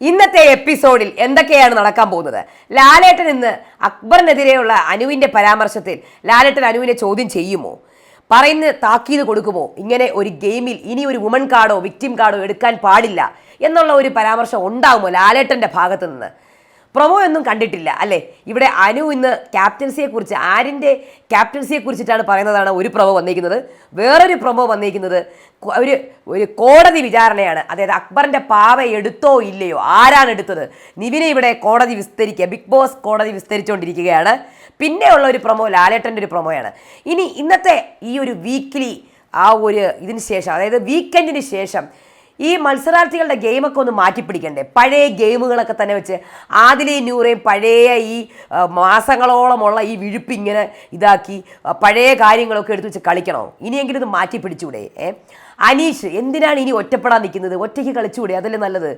ഇന്നത്തെ എപ്പിസോഡിൽ എന്തൊക്കെയാണ് നടക്കാൻ പോകുന്നത്? ലാലേട്ടൻ ഇന്ന് അക്ബറിനെതിരെയുള്ള അനുവിന്റെ പരാമർശത്തിൽ ലാലേട്ടൻ അനുവിനെ ചോദ്യം ചെയ്യുമോ? പറയുന്ന താക്കീത് കൊടുക്കുമോ? ഇങ്ങനെ ഒരു ഗെയിമിൽ ഇനി ഒരു വുമൺ കാർഡോ വിക്ടിം കാർഡോ എടുക്കാൻ പാടില്ല എന്നുള്ള ഒരു പരാമർശം ഉണ്ടാകുമോ ലാലേട്ടന്റെ ഭാഗത്തു നിന്ന് പ്രൊമോ ഒന്നും കണ്ടിട്ടില്ല അല്ലേ? ഇവിടെ അനു ഇന്ന് ക്യാപ്റ്റൻസിയെ കുറിച്ച് ആരിന്റെ ക്യാപ്റ്റൻസിയെ കുറിച്ചിട്ടാണ് പറയുന്നതാണ് ഒരു പ്രൊമോ വന്നിരിക്കുന്നത്. വേറൊരു പ്രൊമോ വന്നിരിക്കുന്നത് ഒരു ഒരു കോടതി വിചാരണയാണ്. അതായത് അക്ബറിന്റെ പാവ എടുത്തോ ഇല്ലയോ? ആരാണ് എടുത്തത്? നിവിനെ ഇവിടെ കോടതി വിസ്തരിക്കുക ബിഗ് ബോസ് കോടതി വിസ്തരിച്ചുകൊണ്ടിരിക്കുകയാണ് പിന്നെയുള്ള ഒരു പ്രമോ ലാലേട്ടന്റെ ഒരു പ്രമോയാണ്. ഇനി ഇന്നത്തെ ഈ ഒരു വീക്കിലി ആ ഒരു ഇതിന് ശേഷം അതായത് വീക്കെൻഡിന് ശേഷം ഈ മത്സരാർത്ഥികളുടെ ഗെയിമൊക്കെ ഒന്ന് മാറ്റിപ്പിടിക്കണ്ടേ? പഴയ ഗെയിമുകളൊക്കെ തന്നെ വെച്ച് ആദിലയും നൂറേയും പഴയ ഈ മാസങ്ങളോളമുള്ള ഈ വിഴുപ്പ് ഇങ്ങനെ ഇതാക്കി പഴയ കാര്യങ്ങളൊക്കെ എടുത്തു വെച്ച് കളിക്കണോ? ഇനിയെങ്കിലും ഇത് മാറ്റിപ്പിടിച്ചൂടെ ഏ? അനീഷ് എന്തിനാണ് ഇനി ഒറ്റപ്പെടാൻ നിൽക്കുന്നത്? ഒറ്റയ്ക്ക് കളിച്ചുകൂടെ അതല്ലേ നല്ലത്.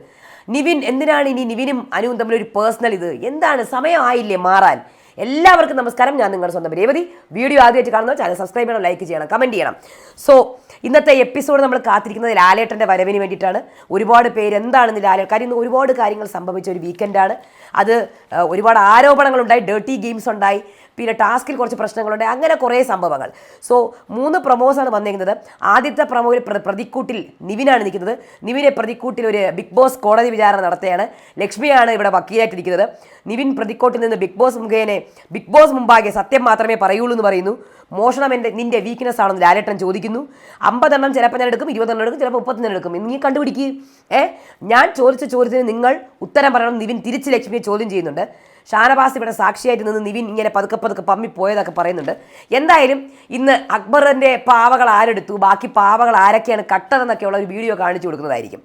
നിവിൻ എന്തിനാണ് ഇനി നിവിനും അനുവും ഒരു പേഴ്സണൽ ഇത്? എന്താണ്? സമയമായില്ലേ മാറാൻ? എല്ലാവർക്കും നമസ്കാരം. ഞാൻ നിങ്ങളുടെ സ്വന്തം രേവതി. വീഡിയോ ആദ്യമായിട്ട് കാണുന്ന ചാനൽ സബ്സ്ക്രൈബ് ചെയ്യണം ലൈക്ക് ചെയ്യണം കമന്റ് ചെയ്യണം. സോ ഇന്നത്തെ എപ്പിസോഡ് നമ്മൾ കാത്തിരിക്കുന്നത് ലാലേട്ടന്റെ വരവിന് വേണ്ടിയിട്ടാണ്. ഒരുപാട് പേര് എന്താണെന്ന് ലാലേ കാര്യം ഇന്ന് ഒരുപാട് കാര്യങ്ങൾ സംഭവിച്ച ഒരു വീക്കെൻഡാണ് അത് ഒരുപാട് ആരോപണങ്ങളുണ്ടായി ഡേർട്ടി ഗെയിംസ് ഉണ്ടായി പിന്നെ ടാസ്കിൽ കുറച്ച് പ്രശ്നങ്ങളുണ്ട് അങ്ങനെ കുറേ സംഭവങ്ങൾ. സോ മൂന്ന് പ്രൊമോസാണ് വന്നിരിക്കുന്നത്. ആദ്യത്തെ പ്രൊമോയിൽ പ്ര- പ്രതിക്കൂട്ടിൽ നിവിനാണ് നിൽക്കുന്നത്. നിവിനെ പ്രതിക്കൂട്ടിൽ ഒരു ബിഗ് ബോസ് കോടതി വിചാരണ നടത്തുകയാണ്. ലക്ഷ്മിയാണ് ഇവിടെ വക്കീലായിട്ടിരിക്കുന്നത്. നിവിൻ പ്രതിക്കൂട്ടിൽ നിന്ന് ബിഗ് ബോസ് മുഖേനെ ബിഗ് ബോസ് മുമ്പാകെ സത്യം മാത്രമേ പറയുള്ളൂ എന്ന് പറയുന്നു. മോഷണം എന്റെ നിന്റെ വീക്ക്നെസ് ആണെന്ന് ലാലേട്ടൻ ചോദിക്കുന്നു. അമ്പതെണ്ണം ചിലപ്പോൾ ഞാൻ എടുക്കും ഇരുപതെണ്ണം എടുക്കും ചിലപ്പോൾ മുപ്പത്തെണ്ണം എടുക്കും. നീ കണ്ടുപിടിക്കുക ഏ? ഞാൻ ചോദിച്ച ചോദ്യത്തിന് നിങ്ങൾ ഉത്തരം പറയണം. നിവിൻ തിരിച്ച് ലക്ഷ്മിയെ ചോദ്യം ചെയ്യുന്നുണ്ട്. ഷാനവാസ് ഇവിടെ സാക്ഷിയായിട്ട് നിന്ന് നിവിൻ ഇങ്ങനെ പതുക്കെ പതുക്കെ പമ്മി പോയതൊക്കെ പറയുന്നുണ്ട്. എന്തായാലും ഇന്ന് അക്ബറിന്റെ പാവകൾ ആരെടുത്തു? ബാക്കി പാവകൾ ആരൊക്കെയാണ് കട്ടതെന്നൊക്കെയുള്ള ഒരു വീഡിയോ കാണിച്ചു കൊടുക്കുന്നതായിരിക്കും.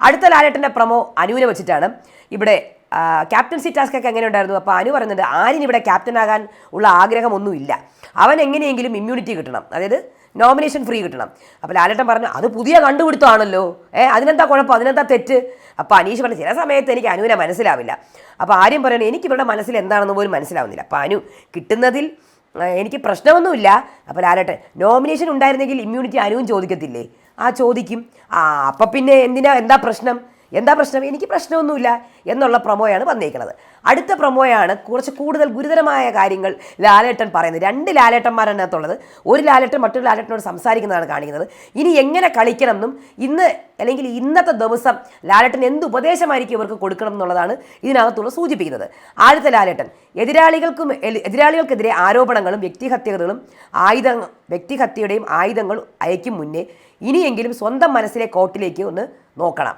അടുത്ത ലാലേട്ടന്റെ പ്രമോ അനൂനെ വെച്ചിട്ടാണ്. ഇവിടെ ക്യാപ്റ്റൻസി ടാസ്ക് ഒക്കെ എങ്ങനെ ഉണ്ടായിരുന്നു അപ്പോൾ അനു പറയുന്നുണ്ട് ആര്യൻ ഇവിടെ ക്യാപ്റ്റൻ ആകാൻ ഉള്ള ആഗ്രഹമൊന്നുമില്ല. അവൻ എങ്ങനെയെങ്കിലും ഇമ്മ്യൂണിറ്റി കിട്ടണം. അതായത് നോമിനേഷൻ ഫ്രീ കിട്ടണം. അപ്പോൾ ലാലേട്ടൻ പറഞ്ഞു അത് പുതിയ കണ്ടുപിടുത്തമാണല്ലോ. ഏ അതിനെന്താ കുഴപ്പം? അതിനെന്താ തെറ്റ്? അപ്പോൾ അനീഷ് പറഞ്ഞു ചില സമയത്ത് എനിക്ക് അനുവിനെ മനസ്സിലാവില്ല. അപ്പോൾ ആരും പറയണേ എനിക്ക് ഇവരുടെ മനസ്സിൽ എന്താണെന്ന് പോലും മനസ്സിലാവുന്നില്ല. അപ്പോൾ അനു കിട്ടുന്നതിൽ എനിക്ക് പ്രശ്നമൊന്നുമില്ല. അപ്പോൾ ലാലേട്ടൻ നോമിനേഷൻ ഉണ്ടായിരുന്നെങ്കിൽ ഇമ്മ്യൂണിറ്റി അനുവും ചോദിക്കത്തില്ലേ? ആ ചോദിക്കും. ആ അപ്പം പിന്നെ എന്തിനാ എന്താ പ്രശ്നം? എന്താ പ്രശ്നം? എനിക്ക് പ്രശ്നമൊന്നുമില്ല എന്നുള്ള പ്രൊമോയാണ് വന്നേക്കുന്നത് അടുത്ത പ്രൊമോയാണ് കുറച്ച് കൂടുതൽ ഗുരുതരമായ കാര്യങ്ങൾ ലാലേട്ടൻ പറയുന്നത്. രണ്ട് ലാലേട്ടന്മാരാണ് അതിനകത്തുള്ളത് ഒരു ലാലേട്ടൻ മറ്റൊരു ലാലേട്ടനോട് സംസാരിക്കുന്നതാണ് കാണിക്കുന്നത്. ഇനി എങ്ങനെ കളിക്കണം എന്നും ഇന്ന് അല്ലെങ്കിൽ ഇന്നത്തെ ദിവസം ലാലേട്ടൻ എന്ത് ഉപദേശമായിരിക്കും ഇവർക്ക് കൊടുക്കണം എന്നുള്ളതാണ് ഇതിനകത്തുള്ള സൂചിപ്പിക്കുന്നത്. ആദ്യത്തെ ലാലേട്ടൻ എതിരാളികൾക്കും എതിരാളികൾക്കെതിരെ ആരോപണങ്ങളും വ്യക്തിഹത്യകളും ആയുധ വ്യക്തിഹത്യയുടെയും ആയുധങ്ങൾ അയക്കും മുന്നേ ഇനിയെങ്കിലും സ്വന്തം മനസ്സിലെ കോട്ടിലേക്ക് ഒന്ന് നോക്കണം.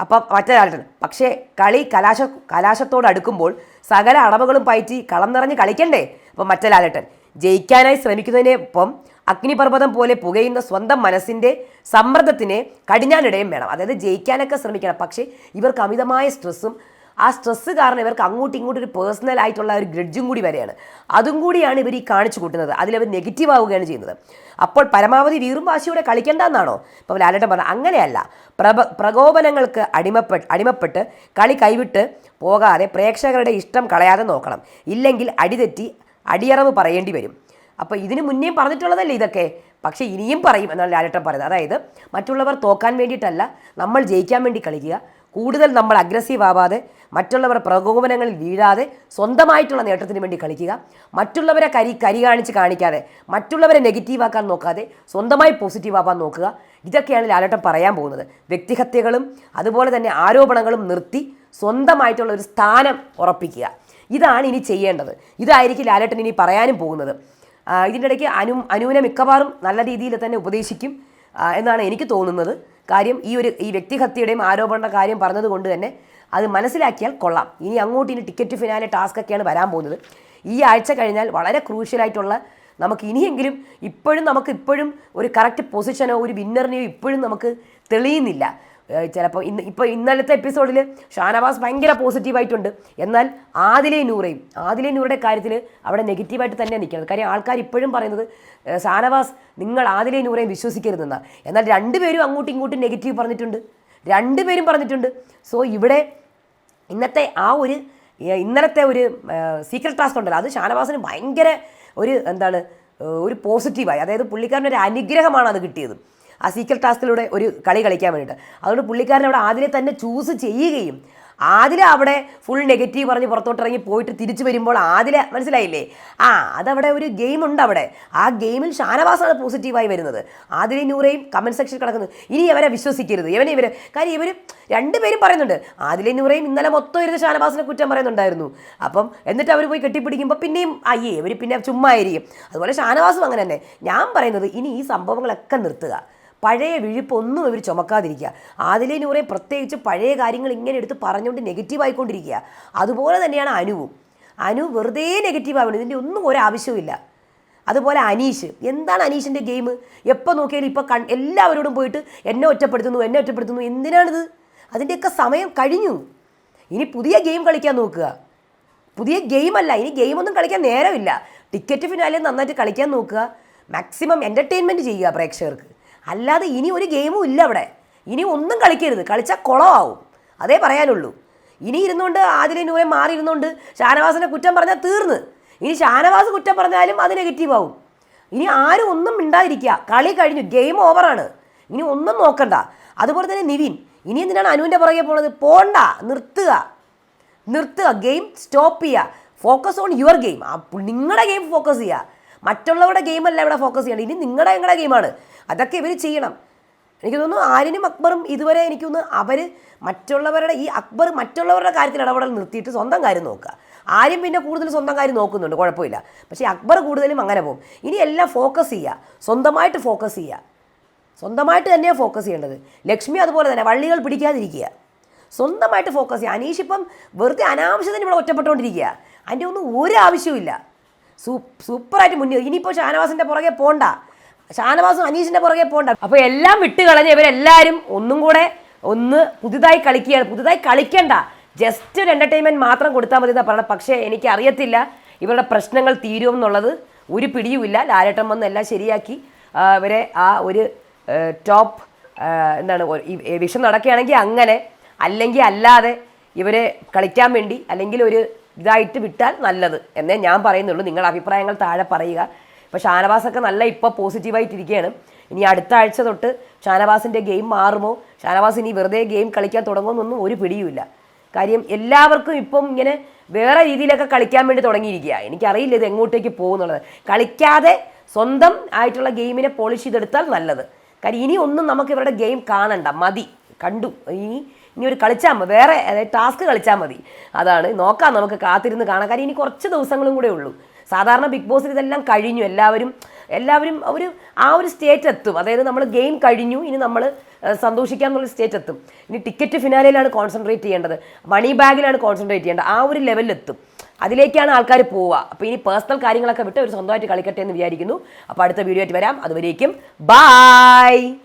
അപ്പം മറ്റൊരാളുടെ പക്ഷേ കളി കലാശ കലാശത്തോട് അടുക്കുമ്പോൾ സകല അടവുകളും പയറ്റി കളം നിറഞ്ഞ് കളിക്കണ്ടേ? അപ്പം മറ്റൊരാളേട്ടൻ. ജയിക്കാനായി ശ്രമിക്കുന്നതിനൊപ്പം അഗ്നിപർവതം പോലെ പുകയുന്ന സ്വന്തം മനസ്സിന്റെ സമ്മർദ്ദത്തിന് കടിഞ്ഞാനിടയും വേണം. അതായത് ജയിക്കാനൊക്കെ ശ്രമിക്കണം. പക്ഷേ ഇവർക്ക് അമിതമായ സ്ട്രെസ്സും ആ സ്ട്രെസ്സ് കാരണം ഇവർക്ക് അങ്ങോട്ടും ഇങ്ങോട്ടും ഒരു പേഴ്സണൽ ആയിട്ടുള്ള ഒരു ഗ്രഡ്ജും കൂടി വരെയാണ്. അതും കൂടിയാണ് ഇവർ ഈ കാണിച്ചു കൂട്ടുന്നത്. അതിലവർ നെഗറ്റീവ് ആവുകയാണ് ചെയ്യുന്നത്. അപ്പോൾ പരമാവധി വീറും വാശിയോടെ കളിക്കേണ്ടെന്നാണോ? ഇപ്പോൾ ലാലേട്ടൻ പറഞ്ഞത് അങ്ങനെയല്ല. പ്രഭ പ്രകോപനങ്ങൾക്ക് അടിമപ്പെട്ട് അടിമപ്പെട്ട് കളി കൈവിട്ട് പോകാതെ പ്രേക്ഷകരുടെ ഇഷ്ടം കളയാതെ നോക്കണം. ഇല്ലെങ്കിൽ അടിതെറ്റി അടിയറവ് പറയേണ്ടി വരും. അപ്പോൾ ഇതിന് മുന്നേയും പറഞ്ഞിട്ടുള്ളതല്ലേ ഇതൊക്കെ? പക്ഷേ ഇനിയും പറയും എന്നാണ് ലാലേട്ടൻ പറയുന്നത്. അതായത് മറ്റുള്ളവർ തോക്കാൻ വേണ്ടിയിട്ടല്ല നമ്മൾ ജയിക്കാൻ വേണ്ടി കളിക്കുക. കൂടുതൽ നമ്മൾ അഗ്രസീവ് ആവാതെ മറ്റുള്ളവർ പ്രകോപനങ്ങളിൽ വീഴാതെ സ്വന്തമായിട്ടുള്ള നേട്ടത്തിന് വേണ്ടി കളിക്കുക. മറ്റുള്ളവരെ കരി കരി കാണിച്ച് കാണിക്കാതെ മറ്റുള്ളവരെ നെഗറ്റീവാക്കാൻ നോക്കാതെ സ്വന്തമായി പോസിറ്റീവാവാൻ നോക്കുക. ഇതൊക്കെയാണ് ലാലേട്ടൻ പറയാൻ പോകുന്നത്. വ്യക്തിഹത്യകളും അതുപോലെ തന്നെ ആരോപണങ്ങളും നിർത്തി സ്വന്തമായിട്ടുള്ള ഒരു സ്ഥാനം ഉറപ്പിക്കുക. ഇതാണ് ഇനി ചെയ്യേണ്ടത്. ഇതായിരിക്കും ലാലേട്ടൻ ഇനി പറയാനും പോകുന്നത്. ഇതിന്റെ ഇടയ്ക്ക് അനു അനുവിനെ മിക്കവാറും നല്ല രീതിയിൽ തന്നെ ഉപദേശിക്കും എന്നാണ് എനിക്ക് തോന്നുന്നത്. കാര്യം ഈ ഒരു ഈ വ്യക്തിഹത്യയുടെയും ആരോപണ കാര്യം പറഞ്ഞതുകൊണ്ട് തന്നെ അത് മനസ്സിലാക്കിയാൽ കൊള്ളാം. ഇനി അങ്ങോട്ട് ഇനി ടിക്കറ്റ് ഫിനാലെ ടാസ്ക് ഒക്കെയാണ് വരാൻ പോകുന്നത്. ഈ ആഴ്ച കഴിഞ്ഞാൽ വളരെ ക്രൂഷ്യലായിട്ടുള്ള നമുക്ക് ഇനിയെങ്കിലും ഇപ്പോഴും നമുക്ക് ഇപ്പോഴും ഒരു കറക്റ്റ് പൊസിഷനോ ഒരു വിന്നറിനെയോ ഇപ്പോഴും നമുക്ക് തെളിയുന്നില്ല. ചിലപ്പോൾ ഇന്ന് ഇപ്പോൾ ഇന്നലത്തെ എപ്പിസോഡിൽ ഷാനവാസ് ഭയങ്കര പോസിറ്റീവായിട്ടുണ്ട് എന്നാൽ ആദിലെ നൂറയും. ആദിലെ നൂറയുടെ കാര്യത്തിൽ അവിടെ നെഗറ്റീവായിട്ട് തന്നെ നിൽക്കുന്നത് കാര്യം ആൾക്കാർ ഇപ്പോഴും പറയുന്നത് ഷാനവാസ് നിങ്ങൾ ആദിലെ നൂറയും വിശ്വസിക്കരുതെന്നാണ് എന്നാൽ രണ്ടുപേരും അങ്ങോട്ടും ഇങ്ങോട്ടും നെഗറ്റീവ് പറഞ്ഞിട്ടുണ്ട്. രണ്ടുപേരും പറഞ്ഞിട്ടുണ്ട്. സോ ഇവിടെ ഇന്നത്തെ ആ ഒരു ഇന്നലത്തെ ഒരു സീക്രട്ട് ടാസ്ക് ഉണ്ടല്ലോ. അത് ഷാനവാസിന് ഭയങ്കര ഒരു എന്താണ് ഒരു പോസിറ്റീവായി അതായത് പുള്ളിക്കാരന്റെ ഒരു അനുഗ്രഹമാണ് അത് കിട്ടിയത്. ആ സീക്രട്ട് ടാസ്കിലൂടെ ഒരു കളി കളിക്കാൻ വേണ്ടിയിട്ട്. അതുകൊണ്ട് പുള്ളിക്കാരൻ അവിടെ ആദ്യമേ തന്നെ ചൂസ് ചെയ്യുകയും ആദില അവിടെ ഫുൾ നെഗറ്റീവ് പറഞ്ഞ് പുറത്തോട്ട് ഇറങ്ങി പോയിട്ട് തിരിച്ചു വരുമ്പോൾ ആദില മനസ്സിലായില്ലേ? ആ അതവിടെ ഒരു ഗെയിം ഉണ്ട് അവിടെ. ആ ഗെയിമിൽ ഷാനവാസാണ് പോസിറ്റീവായി വരുന്നത്. ആദില നൂറയും കമന്റ് സെക്ഷൻ കിടക്കുന്നു. ഇനി അവരെ വിശ്വസിക്കരുത്. ഇവനെ ഇവർ കാര്യം ഇവർ രണ്ടുപേരും പറയുന്നുണ്ട്. ആദില നൂറയും ഇന്നലെ മൊത്തം ഇരുന്ന് ഷാനവാസിനെ കുറ്റം പറയുന്നുണ്ടായിരുന്നു. അപ്പം എന്നിട്ട് അവർ പോയി കെട്ടിപ്പിടിക്കുമ്പോൾ പിന്നെയും അയ്യേ ഇവർ പിന്നെ ചുമ്മാ ആയിരിക്കും. അതുപോലെ ഷാനവാസും അങ്ങനെ തന്നെ. ഞാൻ പറയുന്നത് ഇനി ഈ സംഭവങ്ങളൊക്കെ നിർത്തുക. പഴയ വിഴിപ്പൊന്നും ഇവർ ചുമക്കാതിരിക്കുക. ആദിലെ നൂറെ പ്രത്യേകിച്ച് പഴയ കാര്യങ്ങൾ ഇങ്ങനെ എടുത്ത് പറഞ്ഞുകൊണ്ട് നെഗറ്റീവ് ആയിക്കൊണ്ടിരിക്കുക. അതുപോലെ തന്നെയാണ് അനുവും. അനു വെറുതെ നെഗറ്റീവ് ആവണം. ഇതിന്റെ ഒന്നും ഒരാവശ്യവുമില്ല അതുപോലെ അനീഷ്. എന്താണ് അനീഷിന്റെ ഗെയിം? എപ്പോൾ നോക്കിയാലും ഇപ്പോൾ കൺ എല്ലാവരോടും പോയിട്ട് എന്നെ ഒറ്റപ്പെടുത്തുന്നു എന്നെ ഒറ്റപ്പെടുത്തുന്നു. എന്തിനാണിത്? അതിന്റെയൊക്കെ സമയം കഴിഞ്ഞു. ഇനി പുതിയ ഗെയിം കളിക്കാൻ നോക്കുക. പുതിയ ഗെയിമല്ല ഇനി ഗെയിമൊന്നും കളിക്കാൻ നേരമില്ല. ടിക്കറ്റ് ഫിനാലെ നന്നായിട്ട് കളിക്കാൻ നോക്കുക. മാക്സിമം എന്റർടൈൻമെന്റ് ചെയ്യുക പ്രേക്ഷകർക്ക്. അല്ലാതെ ഇനി ഒരു ഗെയിമും ഇല്ല അവിടെ. ഇനി ഒന്നും കളിക്കരുത്. കളിച്ചാൽ കുളമാവും അതേ പറയാനുള്ളൂ. ഇനി ഇരുന്നുകൊണ്ട് ആദിലെ നൂറെ മാറി ഇരുന്നുകൊണ്ട് ഷാനവാസിനെ കുറ്റം പറഞ്ഞാൽ തീർന്ന്. ഇനി ഷാനവാസ് കുറ്റം പറഞ്ഞാലും അത് നെഗറ്റീവ് ആവും. ഇനി ആരും ഒന്നും മിണ്ടാതിരിക്കുക. കളി കഴിഞ്ഞു. ഗെയിം ഓവറാണ് ഇനി ഒന്നും നോക്കണ്ട. അതുപോലെ തന്നെ നിവിൻ. ഇനി എന്തിനാണ് അനുവിന്റെ പുറകെ പോണത്? പോണ്ട. നിർത്തുക. നിർത്തുക. ഗെയിം സ്റ്റോപ്പ് ചെയ്യുക. ഫോക്കസ് ഓൺ യുവർ ഗെയിം നിങ്ങളുടെ ഗെയിം ഫോക്കസ് ചെയ്യുക. മറ്റുള്ളവരുടെ ഗെയിമല്ല ഇവിടെ ഫോക്കസ് ചെയ്യണം ഇനി നിങ്ങളുടെ നിങ്ങളുടെ ഗെയിമാണ്. അതൊക്കെ ഇവർ ചെയ്യണം. എനിക്ക് തോന്നുന്നു ആരിനും അക്ബറും ഇതുവരെ എനിക്കൊന്ന് അവർ മറ്റുള്ളവരുടെ ഈ അക്ബർ മറ്റുള്ളവരുടെ കാര്യത്തിൽ ഇടപെടൽ നിർത്തിയിട്ട് സ്വന്തം കാര്യം നോക്കുക. ആരും പിന്നെ കൂടുതൽ സ്വന്തം കാര്യം നോക്കുന്നുണ്ട് കുഴപ്പമില്ല. പക്ഷേ അക്ബർ കൂടുതലും അങ്ങനെ പോകും. ഇനി എല്ലാം ഫോക്കസ് ചെയ്യുക. സ്വന്തമായിട്ട് ഫോക്കസ് ചെയ്യുക. സ്വന്തമായിട്ട് തന്നെയാണ് ഫോക്കസ് ചെയ്യേണ്ടത്. ലക്ഷ്മി അതുപോലെ തന്നെ വള്ളികൾ പിടിക്കാതിരിക്കുക. സ്വന്തമായിട്ട് ഫോക്കസ് ചെയ്യുക. അനീഷ് ഇപ്പം വെറുതെ അനാവശ്യത്തിന് ഇവിടെ ഒറ്റപ്പെട്ടുകൊണ്ടിരിക്കുക. അതിന്റെ ഒന്നും ഒരു ആവശ്യവുമില്ല. സൂ സൂപ്പറായിട്ട് മുന്നേ ഇനിയിപ്പോൾ ഷാനവാസിന്റെ പുറകെ പോണ്ട. ഷാനവാസും അനീഷിന്റെ പുറകെ പോണ്ട. അപ്പോൾ എല്ലാം വിട്ട് കളഞ്ഞ് ഇവരെല്ലാവരും ഒന്നും കൂടെ ഒന്ന് പുതുതായി കളിക്കുകയാണ്. പുതുതായി കളിക്കണ്ട. ജസ്റ്റ് ഒരു എന്റർടൈൻമെന്റ് മാത്രം കൊടുത്താൽ മതി എന്നാണ് പറയണം പക്ഷേ എനിക്ക് അറിയത്തില്ല ഇവരുടെ പ്രശ്നങ്ങൾ തീരുമെന്നുള്ളത് ഒരു പിടിയുമില്ല ലാലേട്ടൻ വന്ന് എല്ലാം ശരിയാക്കി. ഇവരെ ആ ഒരു ടോപ്പ് എന്താണ് വിഷം നടക്കുകയാണെങ്കിൽ അങ്ങനെ അല്ലെങ്കിൽ അല്ലാതെ ഇവരെ കളിക്കാൻ വേണ്ടി അല്ലെങ്കിൽ ഒരു ഇതായിട്ട് വിട്ടാൽ നല്ലത് എന്നേ ഞാൻ പറയുന്നുള്ളൂ. നിങ്ങളുടെ അഭിപ്രായങ്ങൾ താഴെ പറയുക. ഇപ്പോൾ ഷാനവാസൊക്കെ നല്ല ഇപ്പോൾ പോസിറ്റീവായിട്ടിരിക്കുകയാണ്. ഇനി അടുത്ത ആഴ്ച തൊട്ട് ഷാനവാസിന്റെ ഗെയിം മാറുമോ? ഷാനവാസ് ഇനി വെറുതെ ഗെയിം കളിക്കാൻ തുടങ്ങുമെന്നൊന്നും ഒരു പിടിയുമില്ല. കാര്യം എല്ലാവർക്കും ഇപ്പം ഇങ്ങനെ വേറെ രീതിയിലൊക്കെ കളിക്കാൻ വേണ്ടി തുടങ്ങിയിരിക്കുക. എനിക്കറിയില്ല ഇത് എങ്ങോട്ടേക്ക് പോകുന്നുള്ളത്. കളിക്കാതെ സ്വന്തം ആയിട്ടുള്ള ഗെയിമിനെ പോളിഷ് ചെയ്തെടുത്താൽ നല്ലത്. കാര്യം ഇനി ഒന്നും നമുക്ക് ഇവരുടെ ഗെയിം കാണണ്ട. മതി. കണ്ടു. ഇനി ഇനി ഒരു കളിച്ചാൽ മതി വേറെ അതായത് ടാസ്ക് കളിച്ചാൽ മതി. അതാണ്. നോക്കാം നമുക്ക് കാത്തിരുന്ന് കാണാം. കാര്യം ഇനി കുറച്ച് ദിവസങ്ങളും കൂടെ ഉള്ളൂ. സാധാരണ ബിഗ് ബോസിൽ ഇതെല്ലാം കഴിഞ്ഞു. എല്ലാവരും എല്ലാവരും ഒരു ആ ഒരു സ്റ്റേറ്റ് എത്തും. അതായത് നമ്മൾ ഗെയിം കഴിഞ്ഞു. ഇനി നമ്മൾ സന്തോഷിക്കാം എന്നുള്ള സ്റ്റേറ്റ് എത്തും. ഇനി ടിക്കറ്റ് ഫിനാലയിലാണ് കോൺസെൻട്രേറ്റ് ചെയ്യേണ്ടത്. മണി ബാഗിലാണ് കോൺസെൻട്രേറ്റ് ചെയ്യേണ്ടത്. ആ ഒരു ലെവലിലെത്തും അതിലേക്കാണ് ആൾക്കാർ പോവുക. അപ്പോൾ ഇനി പേഴ്സണൽ കാര്യങ്ങളൊക്കെ വിട്ട് ഒരു സ്വന്തമായിട്ട് കളിക്കട്ടെ എന്ന് വിചാരിക്കുന്നു. അപ്പോൾ അടുത്ത വീഡിയോ ആയിട്ട് വരാം. അതുവരേക്കും ബായ്